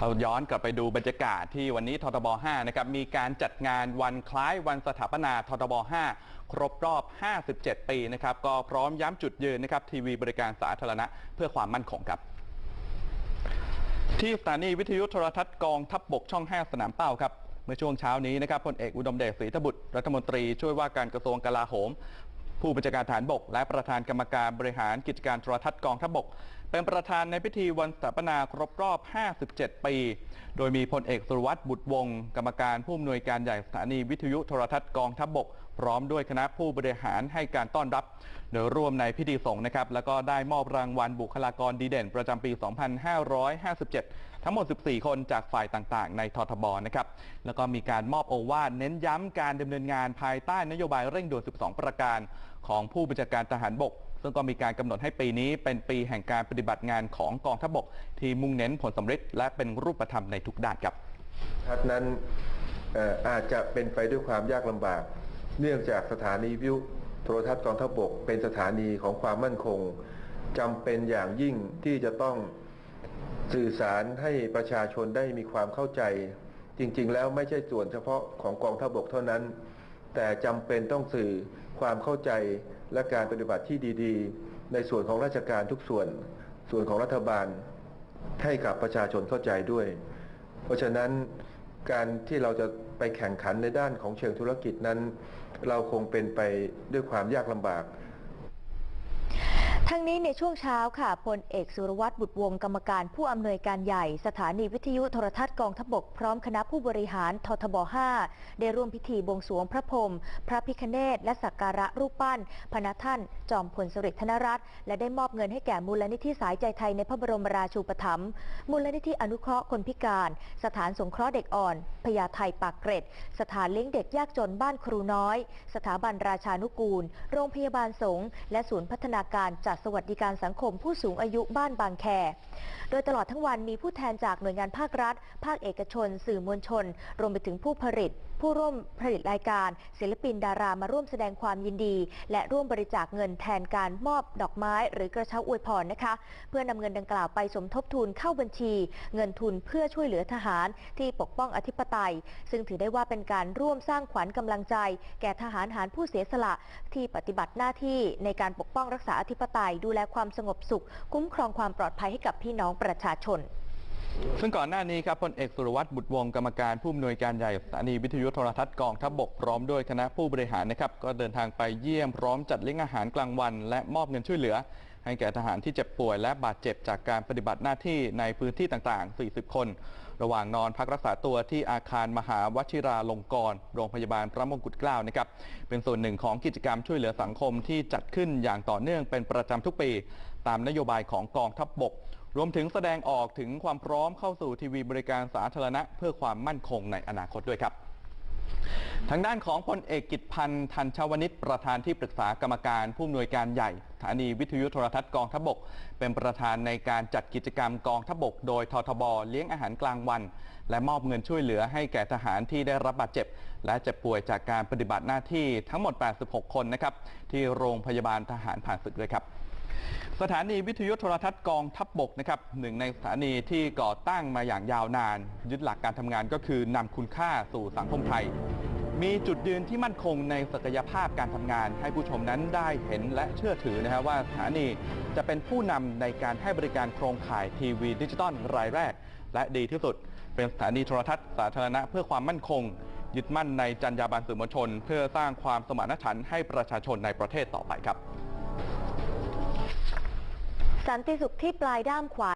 เราย้อนกลับไปดูบรรยากาศที่วันนี้ททบ 5 นะครับ มีการจัดงานวันคล้ายวันสถาปนาททบ 5 ครบรอบ 57 ปีนะครับ ก็พร้อมย้ำจุดยืนนะครับ ทีวีบริการสาธารณะเพื่อความมั่นคงครับที่สถานีวิทยุโทรทัศน์กองทัพบบกช่อง 5 สนามเป้าครับ เมื่อช่วงเช้านี้นะครับพลเอกอุดมเดชศรีทบุตรรัฐมนตรีช่วยว่าการกระทรวงกลาโหม ผู้บัญชาการฐานบก และประธานกรรมการบริหารกิจการโทรทัศน์กองทัพบก เป็นประธานในพิธีวันสถาปนาครบรอบ 57 ปี โดยมีพลเอกสุรวัตรบุตรวงศ์กรรมการผู้อำนวยการใหญ่สถานีวิทยุโทรทัศน์กองทัพบก พร้อมด้วยคณะผู้บริหารให้การต้อนรับโดยร่วมในพิธีส่งนะครับ แล้วก็ได้มอบรางวัลบุคลากรดีเด่น ประจำปี 2557 ทั้งหมด 14 คนจากฝ่ายต่างๆ ในททบนะครับ แล้วก็มีการมอบโอวาทเน้นย้ำการดำเนินงานภายใต้นโยบายเร่งด่วน 12 ประการ ของผู้บัญชาการทหารบก ซึ่งก็มีการกำหนดให้ปีนี้เป็นปีแห่งการปฏิบัติงานของกองทัพบก ที่มุ่งเน้นผลสำเร็จและเป็นรูปธรรมในทุกด้านครับทัศน์นั้นอาจจะเป็นไปด้วยความยากลำบาก เนื่องจากสถานีวิทยุโทรทัศน์กองทัพบก เป็นสถานีของความมั่นคงจำเป็นอย่างยิ่งที่จะต้อง สื่อสารให้ประชาชนได้มีความเข้าใจ จริง ๆ แล้วไม่ใช่ส่วนเฉพาะของกองทัพบกเท่านั้น แต่จำเป็นต้องสื่อความเข้าใจและการปฏิบัติที่ดีๆ ในส่วนของราชการทุกส่วน ส่วนของรัฐบาล ให้กับประชาชนเข้าใจด้วย เพราะฉะนั้นการที่เราจะไปแข่งขันในด้านของเชิงธุรกิจนั้น เราคงเป็นไปด้วยความยากลำบาก ทั้งนี้ในช่วงเช้าค่ะพลเอกสุรวัตรบุตรวงศ์กรรมการผู้อำนวยการใหญ่ สถานีวิทยุโทรทัศน์กองทบกพร้อมคณะผู้บริหารททบ 5 ได้ร่วมพิธีบวงสรวงพระพรหมพระพิคเนศและสักการะรูปปั้น พระนท่าน จอมพลสฤษดิ์ธนรัตน์และได้มอบเงินให้แก่มูลนิธิสายใจไทยในพระบรมราชูปถัมภ์มูลนิธิอนุเคราะห์คนพิการ สถานสงเคราะห์เด็กอ่อนพญาไทปากเกร็ด สถานเลี้ยงเด็กยากจนบ้านครูน้อย สถาบันราชานุกูล โรงพยาบาลสงฆ์และศูนย์พัฒนาการจัดดสวัสดิการสังคมผู้สูงอายุบ้านบางแค โดยตลอดทั้งวันมีผู้แทนจากหน่วยงานภาครัฐ ภาคเอกชน สื่อมวลชน รวมไปถึงผู้ผลิต ผู้ร่วมผลิตรายการ ศิลปินดารามาร่วมแสดงความยินดี และร่วมบริจาคเงินแทนการมอบดอกไม้ หรือกระเช้าอวยพรนะคะ เพื่อนำเงินดังกล่าวไปสมทบทุนเข้าบัญชี เงินทุนเพื่อช่วยเหลือทหาร ที่ปกป้องอธิปไตย ซึ่งถือได้ว่าเป็นการร่วมสร้างขวัญกำลังใจ แก่ทหารหารผู้เสียสละ ที่ปฏิบัติหน้าที่ในการปกป้องรักษาอธิปไตยดูแลความสงบสุข คุ้มครองความปลอดภัยให้กับพี่น้องประชาชนซึ่งก่อนหน้านี้ครับพลเอกสุรวัตรบุตรวงกรรมการผู้อำนวยการใหญ่สถานีวิทยุโทรทัศน์กองทัพบกพร้อมด้วยคณะผู้บริหารนะครับ ก็เดินทางไปเยี่ยมพร้อมจัดเลี้ยงอาหารกลางวัน และมอบเงินช่วยเหลือ ให้แก่ทหารที่เจ็บป่วยและบาดเจ็บจากการปฏิบัติหน้าที่ในพื้นที่ต่าง ๆ 40 คน ระหว่างนอนพักรักษาตัวที่อาคารมหาวชิราลงกรณ์โรงพยาบาลพระมงกุฎเกล้านะครับเป็นส่วนหนึ่งของกิจกรรมช่วยเหลือสังคมที่จัดขึ้นอย่างต่อเนื่องเป็นประจำทุกปี ตามนโยบายของกองทัพบกรวมถึงแสดงออกถึงความพร้อมเข้าสู่ทีวีบริการสาธารณะ เพื่อความมั่นคงในอนาคตด้วยครับ ทางด้านของพลเอกกิจพันธ์ทันชวนิชประธานที่ปรึกษากรรมการผู้อำนวยการใหญ่สถานีวิทยุโทรทัศน์กองทพบก เป็นประธานในการจัดกิจกรรมกองทพบก โดยททบ เลี้ยงอาหารกลางวัน และมอบเงินช่วยเหลือให้แก่ทหารที่ได้รับบาดเจ็บ และเจ็บป่วยจากการปฏิบัติหน้าที่ทั้งหมด 86 คนนะครับที่โรงพยาบาลทหารผ่านศึกด้วยครับสถานีวิทยุโทรทัศน์กองทัพบบกนะครับหนึ่งในสถานีที่ก่อตั้งมาอย่างยาวนาน ยึดหลักการทำงานก็คือนำคุณค่าสู่สังคมไทย มีจุดยืนที่มั่นคงในศักยภาพการทำงาน ให้ผู้ชมนั้นได้เห็นและเชื่อถือนะครับว่าสถานีจะเป็นผู้นำในการให้บริการโครงข่ายทีวีดิจิตอลรายแรก และดีที่สุด เป็นสถานีโทรทัศน์สาธารณะเพื่อความมั่นคง ยึดมั่นในจรรยาบรรณสื่อมวลชน เพื่อสร้างความสมานฉันท์ให้ประชาชนในประเทศต่อไปครับ สันติสุขที่ปลายด้ามขวา